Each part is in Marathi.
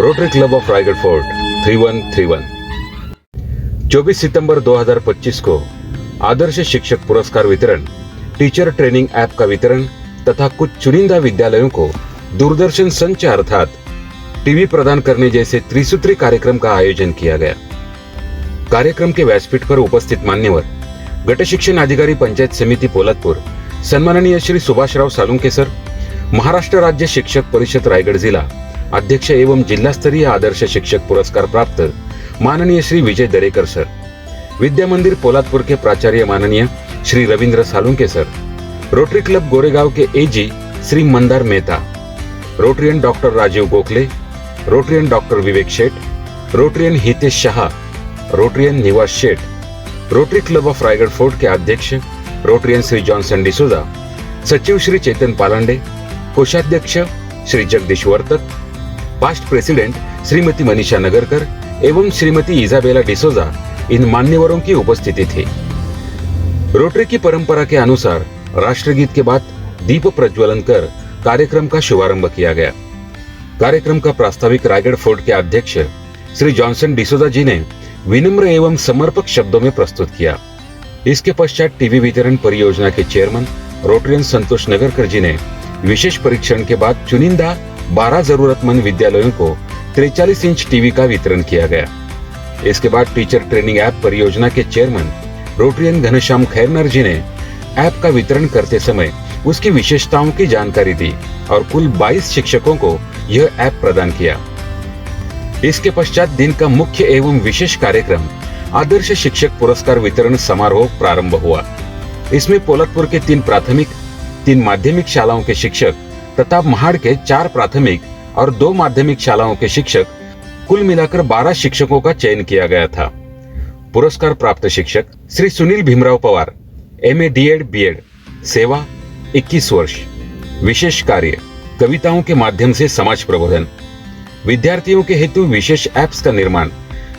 Rotary Club of Raigad Fort three one three one चौबीस सितंबर 2025 को आदर्श शिक्षक पुरस्कार वितरण टीचर ट्रेनिंग ऐप का वितरण तथा कुछ चुनिंदा विद्यालयों को दूरदर्शन संच अर्थात टीवी प्रदान करने जैसे त्रिसूत्री कार्यक्रम का आयोजन किया गया। कार्यक्रम के व्यासपीठ पर उपस्थित मान्यवर, गट शिक्षण अधिकारी पंचायत समिति पोलादपुर सन्माननीय श्री सुभाषराव सालुंके सर महाराष्ट्र राज्य शिक्षक परिषद रायगढ़ जिला अध्यक्ष एवं जिला स्तरीय आदर्श शिक्षक पुरस्कार प्राप्त माननीय श्री विजय दरेकर सर, विद्या मंदिर पोलादपुर के प्राचार्य माननीय Shri Ravindra Salunke sir Rotary Club Goregaon K AG Shri Mandar Mehta, Rotarian doctor Rajeev Gokhale, Rotarian doctor Vivek Sheth, Rotarian Hitesh Shah, Rotarian Niwas Sheth, Rotary Club of Raigad Fort के अध्यक्ष रोटरियन श्री जॉन्सन डिसोजा सचिव श्री चेतन पालांडे कोषाध्यक्ष श्री जगदीश वर्तक पास्ट प्रेसिडेंट श्रीमती मनीषा नगरकर एवं श्रीमती इजाबेला डिसोजा इन मान्यवरों की उपस्थिति थी। रोटरी की परंपरा के अनुसार राष्ट्रगीत के बाद दीप प्रज्वलन कर कार्यक्रम का शुभारंभ किया गया। कार्यक्रम का प्रास्ताविक रायगढ़ फोर्ट के अध्यक्ष श्री जॉनसन डिसोजा जी ने विनम्र एवं समर्पक शब्दों में प्रस्तुत किया। इसके पश्चात टीवी वितरण परियोजना के चेयरमैन रोटरियन संतोष नगरकर जी ने विशेष परीक्षण के बाद चुनिंदा 12 जरूरतमंद विद्यालयों को 43 इंच टीवी का वितरण किया गया। इसके बाद टीचर ट्रेनिंग ऐप परियोजना के चेयरमैन रोटरियन घनश्याम खैरनर जी ने ऐप का वितरण करते समय उसकी विशेषताओं की जानकारी दी और कुल 22 शिक्षकों को यह ऐप प्रदान किया। इसके पश्चात दिन का मुख्य एवं विशेष कार्यक्रम आदर्श शिक्षक पुरस्कार वितरण समारोह प्रारंभ हुआ। इसमें पोलतपुर के तीन प्राथमिक, तीन माध्यमिक शालाओं के शिक्षक तथा महाड़ के चार प्राथमिक और दो माध्यमिक शालाओं के शिक्षक, कुल मिलाकर 12 शिक्षकों का चयन किया गया था। पुरस्कार प्राप्त शिक्षक Shri Sunil Bhimrao Pawar M A D Ed B Ed सेवा 21 वर्ष, विशेष कार्य, कविताओं के माध्यम से समाज प्रबोधन। विद्यार्थियों के हेतु विशेष एप्स का निर्माण,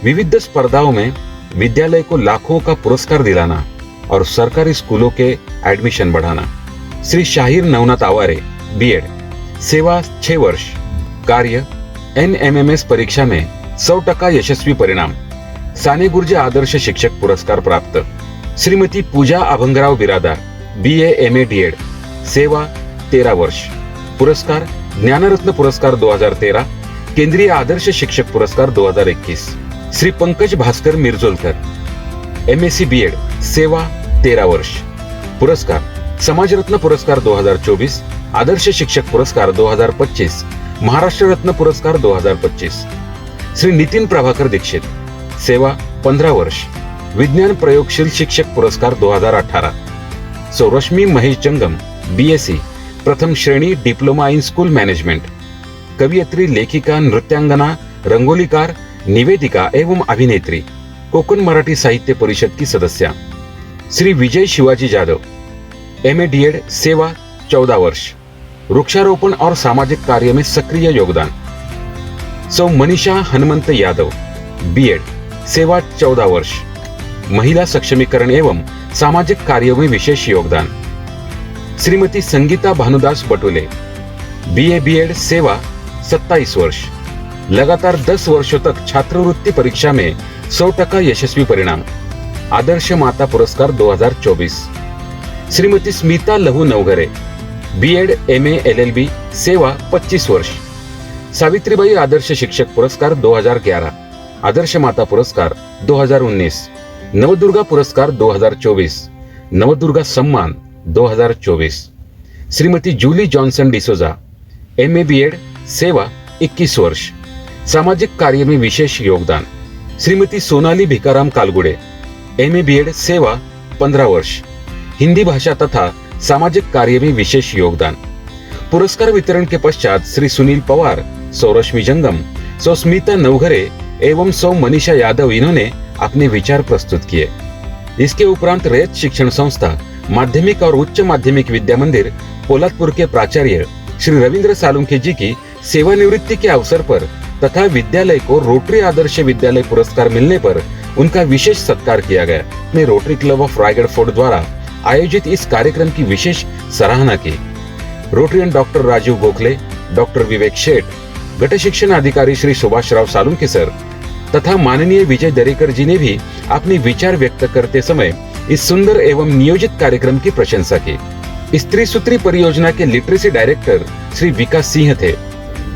विविध स्पर्धाओं में विद्यालय को लाखों का पुरस्कार दिलाना और सरकारी स्कूलों के एडमिशन बढ़ाना। श्री शाहिर नवनाथ आवारे बीएड सेवा छह वर्ष कार्य एनएमएमएस परीक्षा में सौ टका यशस्वी परिणाम। साने गुर्जे आदर्श शिक्षक पुरस्कार प्राप्त। Shrimati Pooja Abhangrao Biradar B A M A D Ed सेवा तेरा वर्ष। पुरस्कार ज्ञानरत्न पुरस्कार 2013 केंद्रीय आदर्श शिक्षक पुरस्कार 2021 Shri Pankaj Bhaskar Mirjolkar M S C B Ed सेवा तेरा वर्ष. पुरस्कार समाजरत्न पुरस्कार 2024 आदर्श शिक्षक पुरस्कार 2025 महाराष्ट्र रत्न पुरस्कार 2025 श्री नितीन प्रभाकर दीक्षित सेवा 15 वर्ष. विज्ञान प्रयोगशील शिक्षक पुरस्कार 2018 सौरश्मी महेश जंगम बीएससी प्रथम श्रेणी डिप्लोमा इन स्कूल मॅनेजमेंट. कवयित्री लेखिका नृत्यांगना रंगोलीकार निवेदिका एवं अभिनेत्री कोकण मराठी साहित्य परिषद की सदस्या. Shri Vijay Shivaji Jadhav M A D Ed सेवा चौदह वर्ष. वृक्षारोपण और सामाजिक कार्य में सक्रिय योगदान. सौ मनीषा हनुमंत यादव बी एड सेवा चौदह वर्ष. महिला सक्षमीकरण एवं सामाजिक कार्यों में विशेष योगदान. Shrimati Sangeeta Bhanudas Batule B A B Ed सेवा 27 वर्ष. लगातार 10 वर्षों तक छात्रवृत्ति परीक्षा में 100 टका यशस्वी परिणाम। आदर्श माता पुरस्कार 2024 Shrimati Smita Lahu Navghare. B Ed M L L B सेवा 25 वर्ष। सावित्रीबाई आदर्श शिक्षक पुरस्कार 2011 आदर्श माता पुरस्कार 2019 नवदुर्गा पुरस्कार 2024 नवदुर्गा सम्मान 2024 Shrimati Julie Johnson D'Souza. M A B Ed सेवा 21 वर्ष। सामाजिक कार्य में विशेष योगदान. Shrimati Sonali Bhikaram Kalgude M A B Ed सेवा 15 वर्ष. हिंदी भाषा तथा सामाजिक कार्य में विशेष योगदान. पुरस्कार वितरण के पश्चात श्री सुनील पवार सौरश्मी जंगम सौ स्मिता नवघरे एवं सौ मनीषा यादव इन्होंने अपने विचार प्रस्तुत किए. इसके उपरांत रेत शिक्षण संस्था माध्यमिक और उच्च माध्यमिक विद्या मंदिर पोलादपुर के प्राचार्य श्री रविंद्र सालुंखे जी की सेवानिवृत्ति के अवसर पर तथा विद्यालय को रोटरी आदर्श विद्यालय पुरस्कार मिलने पर उनका विशेष सत्कार किया गया। में Rotary Club of Raigad Fort द्वारा आयोजित इस कार्यक्रम की विशेष सराहना की। Rotarian doctor Rajeev Gokhale, doctor Vivek Sheth गट शिक्षण अधिकारी श्री सुभाष राव सालुंके सर तथा माननीय विजय दरेकर जी ने भी अपने विचार व्यक्त करते समय इस सुंदर एवं नियोजित कार्यक्रम की प्रशंसा की। स्त्री सूत्री परियोजना के लिटरेसी डायरेक्टर श्री विकास सिंह थे।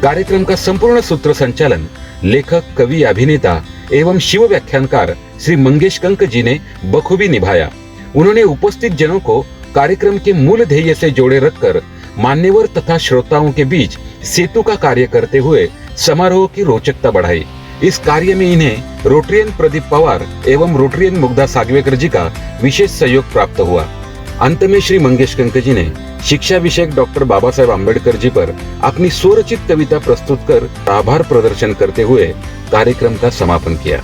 कार्यक्रम का संपूर्ण सूत्र संचालन, लेखक, कवि, अभिनेता एवं शिव व्याख्यानकार श्री मंगेश कंक जी ने बखूबी निभाया। उन्होंने उपस्थित जनों को कार्यक्रम के मूल ध्येय से जोड़े रखकर मान्यवर तथा श्रोताओं के बीच सेतु का कार्य करते हुए समारोह की रोचकता बढ़ाई। इस कार्य में इन्हें रोटरियन प्रदीप पवार एवं रोटरियन मुग्धा सागवेकर जी का विशेष सहयोग प्राप्त हुआ। अंत में श्री मंगेश कंक जी ने शिक्षा विषयक डॉक्टर बाबा साहेब आम्बेडकर जी पर अपनी स्वरचित कविता प्रस्तुत कर आभार प्रदर्शन करते हुए कार्यक्रम का समापन किया।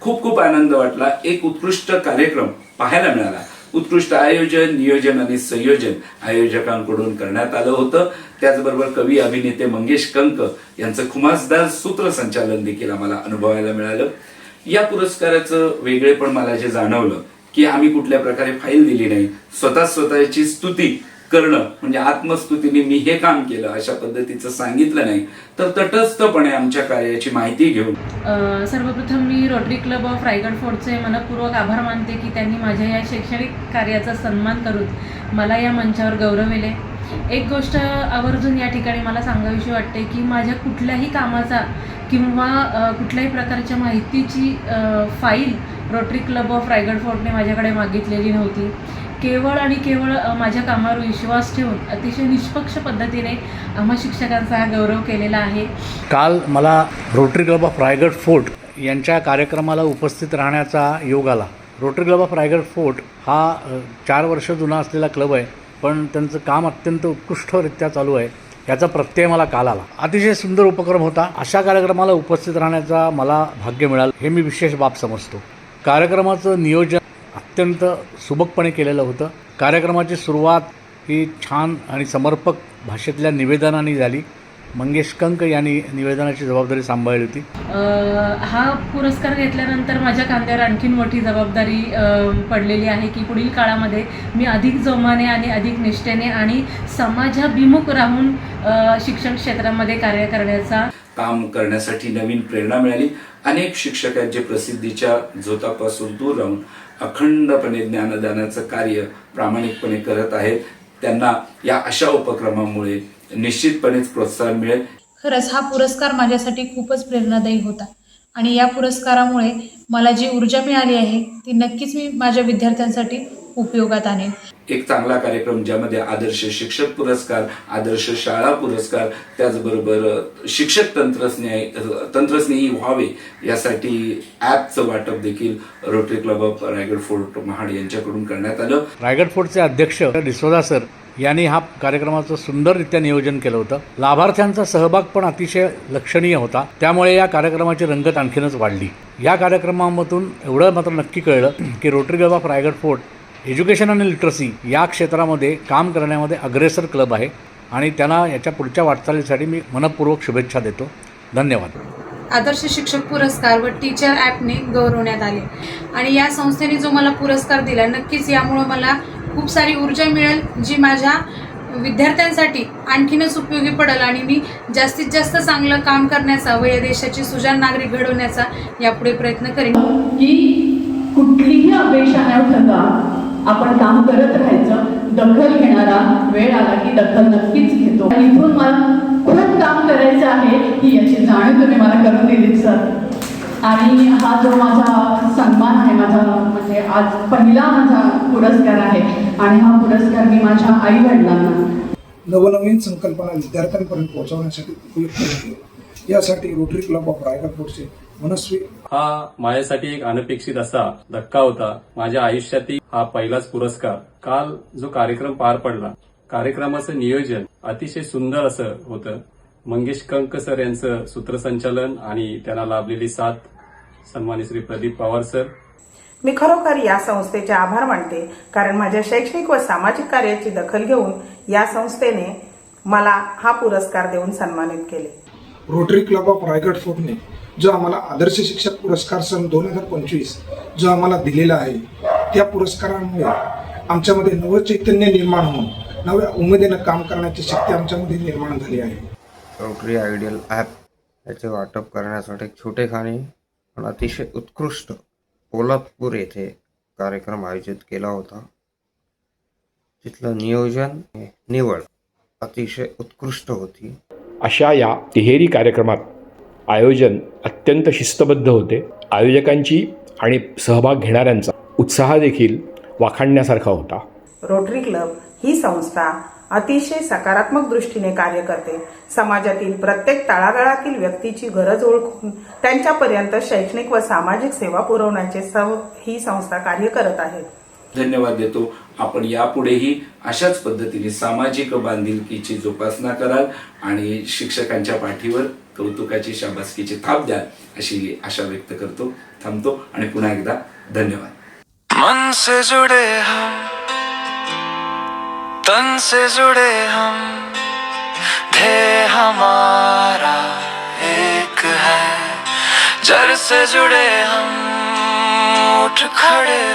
खूप खूप आनंद वाटला. एक उत्कृष्ट कार्यक्रम पाहायला मिळाला. उत्कृष्ट आयोजन नियोजन आणि संयोजन आयोजकांकडून करण्यात आलं होतं. त्याचबरोबर कवी अभिनेते मंगेश कंक यांचं खुमासदार सूत्रसंचालन देखील आम्हाला अनुभवायला मिळालं. या पुरस्काराचं वेगळेपण मला जे जाणवलं की आम्ही कुठल्या प्रकारे फाईल दिली नाही स्वतः स्वतःची स्तुती करणं म्हणजे आत्मस्तुतीने मी हे काम केलं अशा पद्धतीचं सांगितलं नाही तर तटस्थपणे आमच्या कार्याची माहिती घेऊन. सर्वप्रथम मी रोटरी क्लब ऑफ रायगड फोर्टचे मनपूर्वक आभार मानते की त्यांनी माझ्या या शैक्षणिक कार्याचा सन्मान करून मला या मंचावर गौरविले. एक गोष्ट आवर्जून या ठिकाणी मला सांगावीशी वाटते की माझ्या कुठल्याही कामाचा किंवा कुठल्याही प्रकारच्या माहितीची file Rotary Club of Raigad फोर्टने माझ्याकडे मागितलेली नव्हती. केवळ आणि केवळ माझ्या कामावर विश्वास ठेवून अतिशय निष्पक्ष पद्धतीने आम्हा शिक्षकांचा हा गौरव केलेला आहे. काल मला Rotary Club of Raigad Fort यांच्या कार्यक्रमाला उपस्थित राहण्याचा योग आला. Rotary Club of Raigad Fort हा चार वर्ष जुना असलेला क्लब आहे पण त्यांचं काम अत्यंत उत्कृष्टरित्या चालू आहे. याचा प्रत्यय मला काल आला. अतिशय सुंदर उपक्रम होता. अशा कार्यक्रमाला उपस्थित राहण्याचा मला भाग्य मिळालं. हे मी विशेष बाब समजतो. कार्यक्रमाचं नियोजन अत्यंत सुबकपणे केलेलं होतं. कार्यक्रमाची सुरुवात ही छान आणि समर्पक भाषेतल्या निवेदनाने झाली. मंगेश कंक यांनी निवेदनाची जबाबदारी सांभाळली होती. हा पुरस्कार घेतल्यानंतर माझ्या खांद्यावर आणखीन मोठी जबाबदारी पडलेली आहे की पुढील काळामध्ये मी अधिक जोमाने आणि अधिक निष्ठेने आणि समाजाभिमुख राहून शिक्षण क्षेत्रामध्ये कार्य करण्याचा काम करण्यासाठी नवीन प्रेरणा मिळाली. अनेक शिक्षक आहेत जे प्रसिद्धीच्या झोतापासून दूर राहून अखंडपणे ज्ञानदानाचं कार्य प्रामाणिकपणे करत आहेत. त्यांना या अशा उपक्रमामुळे निश्चितपणेच प्रोत्साहन मिळेल. खरंच हा पुरस्कार माझ्यासाठी खूपच प्रेरणादायी होता. आणि या पुरस्कारामुळे मला जी ऊर्जा मिळाली आहे ती नक्कीच मी माझ्या विद्यार्थ्यांसाठी उपयोगात आणेन. एक चांगला कार्यक्रम ज्यामध्ये आदर्श शिक्षक पुरस्कार आदर्श शाळा पुरस्कार त्याचबरोबर शिक्षक तंत्रज्ञ तंत्रज्ञही व्हावे यासाठी ॲपचं वाटप देखील Rotary Club of Raigad Fort Mahad यांच्याकडून करण्यात आलं. रायगड फोर्टचे अध्यक्ष डिसोदा सर यांनी हा कार्यक्रमाचं सुंदररित्या नियोजन केलं होतं. लाभार्थ्यांचा सहभाग पण अतिशय लक्षणीय होता. त्यामुळे या कार्यक्रमाची रंगत आणखीनच वाढली. या कार्यक्रमामधून एवढं मात्र नक्की कळलं की Rotary Club of Raigad Fort education आणि लिटरसी या क्षेत्रामध्ये काम करण्यामध्ये अग्रेसर क्लब आहे आणि त्यांना याच्या पुढच्या वाटचालीसाठी मी मनपूर्वक शुभेच्छा देतो. धन्यवाद. आदर्श शिक्षक पुरस्कार व टीचर ॲपने गौरवण्यात आले. आणि या संस्थेने जो मला पुरस्कार दिला नक्कीच यामुळं मला खूप सारी ऊर्जा मिळेल जी माझ्या विद्यार्थ्यांसाठी आणखीनच उपयोगी पडेल आणि मी जास्तीत जास्त चांगलं काम करण्याचा व या देशाची सुजाण नागरिक घडवण्याचा यापुढे प्रयत्न करेन. की कुठलीही अपेक्षा न ठेवता आपण काम करत राहायचं. दखल घेणारा वेळ आला की दखल नक्कीच घेतो. आणि इथून मला खूप काम करायचं आहे ही याची जाणीव तुम्ही मला करून दिलीत सर. आणि हा जो माझा सन्मान आहे माझा म्हणजे आज पहिला माझा पुरस्कार आहे. आणि हा पुरस्कार मी माझ्या आई वडिलांना नवनवीन संकल्पना विद्यार्थ्यांपर्यंत पोहोचवण्यासाठी उपयुक्त यासाठी रोटरी क्लब ऑफ रायगड फोर्टचे मनस्वी हा माझ्यासाठी एक अनपेक्षित असा धक्का होता. माझ्या आयुष्यातील हा पहिलाच पुरस्कार. काल जो कार्यक्रम पार पडला कार्यक्रमाचं नियोजन अतिशय सुंदर असं होतं. मंगेश कंक सर यांचं सूत्रसंचालन आणि त्यांना लाभलेली साथ सन्मानित श्री प्रदीप पवार सर मी खरोखर या संस्थेचे आभार मानते कारण माझ्या शैक्षणिक व सामाजिक कार्याची दखल घेऊन या संस्थेने मला हा पुरस्कार देऊन सन्मानित केले. रोटरी क्लब ऑफ रायगड फोर्टने जो आम्हाला आदर्श शिक्षक पुरस्कार सन दोन हजार पंचवीस जो आम्हाला दिलेला आहे त्या पुरस्कारामुळे आमच्यामध्ये नवचैतन्य निर्माण होऊन नव्या उमेदीनं काम करण्याची शक्ती आमच्यामध्ये निर्माण झाली आहे. रोटरी आयडियल ॲप याचे वाटप करण्यासाठी एक छोटेखानी पण अतिशय उत्कृष्ट पोलादपूर येथे कार्यक्रम आयोजित केला होता. तिथलं नियोजन निवड अतिशय उत्कृष्ट होती. अशा या तिहेरी कार्यक्रमात आयोजन अत्यंत शिस्तबद्ध होते. आयोजकांची आणि सहभाग घेणाऱ्यांचा उत्साह देखील वाखाणण्यासारखा होता. रोटरी क्लब ही संस्था अतिशय सकारात्मक दृष्टीने कार्य करते. समाजातील प्रत्येक तळागाळातील व्यक्तीची गरज ओळखून त्यांच्यापर्यंत शैक्षणिक व सामाजिक सेवा पुरवण्याचे सव ही संस्था कार्य करत आहे. धन्यवाद देतो. आपण यापुढेही अशाच पद्धतीने सामाजिक बांधिलकीची जोपासना कराल आणि शिक्षकांच्या पाठीवर कौतुकाची शाबासकीची थाप द्याल अशी आशा व्यक्त करतो थांबतो आणि पुन्हा एकदा धन्यवाद. मन से जुड़े हम तन से जुड़े हम थे हमारा एक है। जड़ से जुड़े हम उठ खड़े